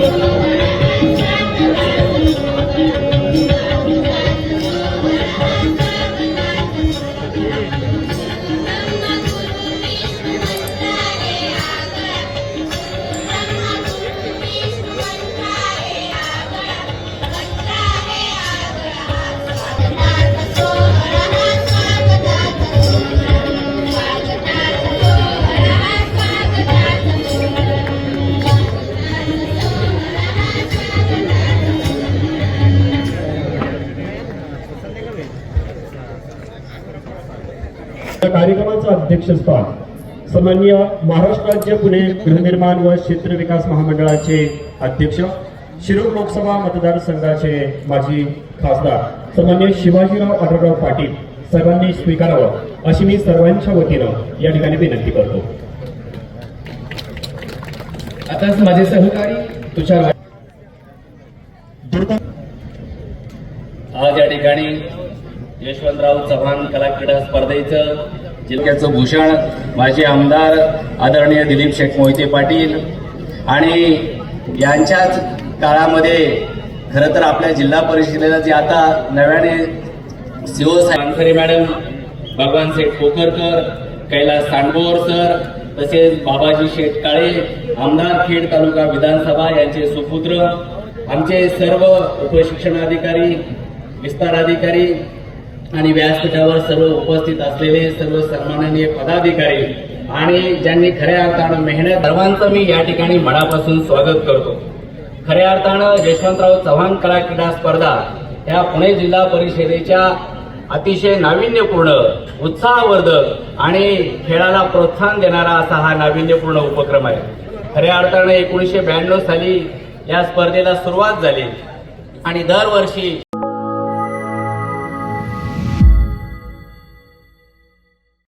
या कार्यक्रमाचं अध्यक्षस्थान सन्माननीय महाराष्ट्र राज्य पुणे गृहनिर्माण व क्षेत्र विकास महामंडळाचे अध्यक्ष शिरूर लोकसभा मतदारसंघाचे माजी खासदार सन्मान्य शिवाजीराव आढळराव पाटील सर्वांनी स्वीकारावं अशी मी सर्वांच्या वतीनं या ठिकाणी विनंती करतो. आताच माझे सहकारी तुषार आज या ठिकाणी यशवंतराव चव्हाण कला क्रीडा स्पर्धेचं जिल्ह्याचं भूषण माजी आमदार आदरणीय दिलीप शेठ मोहिते पाटील. आणि यांच्याच काळामध्ये खरं तर आपल्या जिल्हा परिषदेला जे आता नव्याने सीओ सायंकरे मॅडम भगवान शेठ कोकरकर कैलास सांडबोर सर तसेच बाबाजी शेठ काळे आमदार खेड तालुका विधानसभा यांचे सुपुत्र आमचे सर्व उपशिक्षणाधिकारी विस्तार अधिकारी आणि व्यासपीठावर सर्व उपस्थित असलेले सर्व सन्माननीय पदाधिकारी आणि ज्यांनी खऱ्या अर्थानं मेहनत सर्वांचं मी या ठिकाणी मनापासून स्वागत करतो. खऱ्या अर्थानं यशवंतराव चव्हाण कला क्रीडा स्पर्धा ह्या पुणे जिल्हा परिषदेच्या अतिशय नाविन्यपूर्ण उत्साहवर्धक आणि खेळाला प्रोत्साहन देणारा असा हा नाविन्यपूर्ण उपक्रम आहे. खऱ्या अर्थानं एकोणीसशे ब्याण्णव साली या स्पर्धेला सुरुवात झाली आणि दरवर्षी